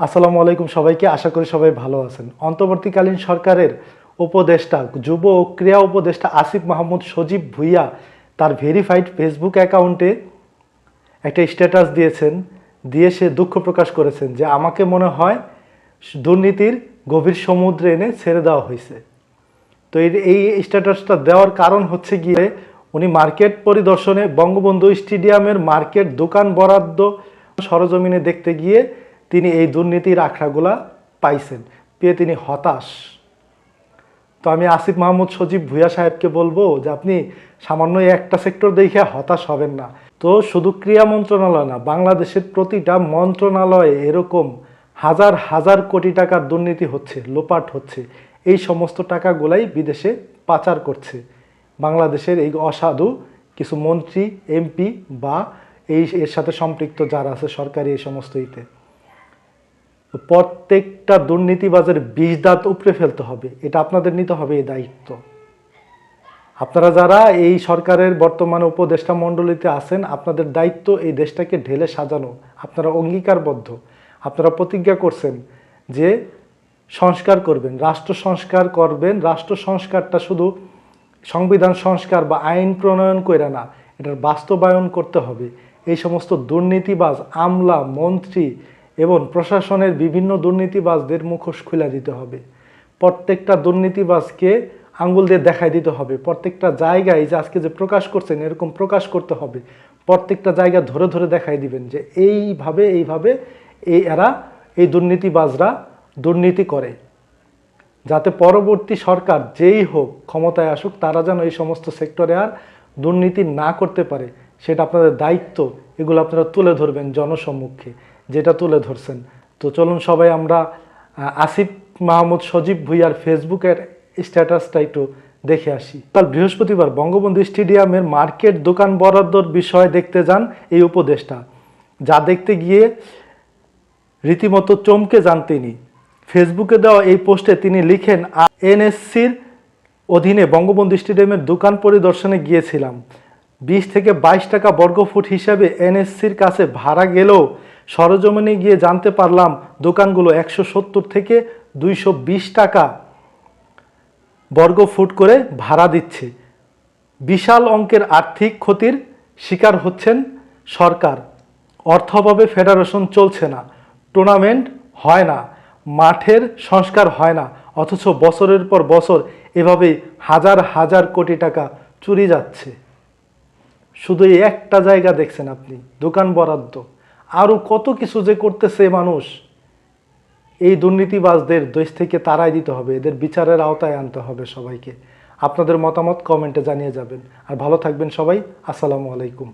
আসসালামু আলাইকুম সবাইকে, আশা করি সবাই ভালো আছেন। অন্তর্বর্তীকালীন সরকারের উপদেষ্টা, যুব ও ক্রীড়া উপদেষ্টা আসিফ মাহমুদ সজীব ভুইয়া তার ভেরিফাইড ফেসবুক অ্যাকাউন্টে একটা স্ট্যাটাস দিয়েছেন, দিয়ে সে দুঃখ প্রকাশ করেছেন যে আমাকে মনে হয় দুর্নীতির গভীর সমুদ্রে এনে ছেড়ে দেওয়া হয়েছে। তো এই এই স্ট্যাটাসটা দেওয়ার কারণ হচ্ছে গিয়ে উনি মার্কেট পরিদর্শনে বঙ্গবন্ধু স্টেডিয়ামের মার্কেট দোকান বরাদ্দ সরজমিনে দেখতে গিয়ে তিনি এই দুর্নীতির আখড়াগুলা পাইছেন। পেয়ে তিনি হতাশ। তো আমি আসিফ মাহমুদ সজীব ভুয়া সাহেবকে বলব যে আপনি সামান্য একটা সেক্টর দেখে হতাশ হবেন না। তো শুধু ক্রীড়া মন্ত্রণালয় না, বাংলাদেশের প্রতিটা মন্ত্রণালয়ে এরকম হাজার হাজার কোটি টাকার দুর্নীতি হচ্ছে, লোপাট হচ্ছে। এই সমস্ত টাকাগুলাই বিদেশে পাচার করছে। বাংলাদেশের এই অসাধু কিছু মন্ত্রী, এমপি বা এই এর সাথে সম্পৃক্ত যারা আছে সরকারি এই সমস্ত ইতে। প্রত্যেকটা দুর্নীতিবাজের বিষ দাঁত উপড়ে ফেলতে হবে। এটা আপনাদের নিতে হবে এই দায়িত্ব। আপনারা যারা এই সরকারের বর্তমানে উপদেষ্টা মণ্ডলীতে আছেন, আপনাদের দায়িত্ব এই দেশটাকে ঢেলে সাজানো। আপনারা অঙ্গীকারবদ্ধ। আপনারা প্রতিজ্ঞা করছেন যে সংস্কার করবেন, রাষ্ট্র সংস্কার করবেন। রাষ্ট্র সংস্কারটা শুধু সংবিধান সংস্কার বা আইন প্রণয়ন করে না, এটার বাস্তবায়ন করতে হবে। এই সমস্ত দুর্নীতিবাজ, আমলা, মন্ত্রী এবং প্রশাসনের বিভিন্ন দুর্নীতিবাজদের মুখোশ খুলে দিতে হবে। প্রত্যেকটা দুর্নীতিবাজকে আঙ্গুল দিয়ে দেখাই দিতে হবে। প্রত্যেকটা জায়গায় যে আজকে যে প্রকাশ করছেন, এরকম প্রকাশ করতে হবে। প্রত্যেকটা জায়গা ধরে ধরে দেখাই দিবেন যে এইভাবে এইভাবে এই এরা, এই দুর্নীতিবাজরা দুর্নীতি করে। যাতে পরবর্তী সরকার যেই হোক ক্ষমতায় আসুক, তারা যেন এই সমস্ত সেক্টরে আর দুর্নীতি না করতে পারে, সেটা আপনাদের দায়িত্ব। এগুলো আপনারা তুলে ধরবেন জনসম্মুখে যেটা তুলে ধরছেন। তো চলুন সবাই আমরা আসিফ মাহমুদ সজীব ভুইয়ার ফেসবুকের স্ট্যাটাসটা একটু দেখে আসি। কাল বৃহস্পতিবার বঙ্গবন্ধু স্টেডিয়ামের মার্কেট দোকান বরাদ্দর বিষয় দেখতে যান এই উপদেষ্টা। যা দেখতে গিয়ে রীতিমতো চমকে যান তিনি। ফেসবুকে দেওয়া এই পোস্টে তিনি লিখেন এনএসসির অধীনে বঙ্গবন্ধু স্টেডিয়ামের দোকান পরিদর্শনে গিয়েছিলাম। বিশ থেকে বাইশ টাকা বর্গফুট হিসাবে এনএসসির কাছে ভাড়া গেলেও সরজমিনে গিয়ে জানতে পারলাম দোকানগুলো একশো সত্তর থেকে দুইশো বিশ টাকা বর্গ ফুট করে ভাড়া দিচ্ছে। বিশাল অঙ্কের আর্থিক ক্ষতির শিকার হচ্ছেন সরকার। অর্থভাবে ফেডারেশন চলছে না, টুর্নামেন্ট হয় না, মাঠের সংস্কার হয় না, অথচ বছরের পর বছর এভাবে হাজার হাজার কোটি টাকা চুরি যাচ্ছে। শুধু একটা জায়গা দেখছেন আপনি, দোকান বরাদ্দ। আরও কত কিছু যে করতেছে মানুষ, এই দুর্নীতিবাজদের দেশ থেকে তারাই দিতে হবে, এদের বিচারের আওতায় আনতে হবে সবাইকে। আপনাদের মতামত কমেন্টে জানিয়ে যাবেন। আর ভালো থাকবেন সবাই, আসসালামু আলাইকুম।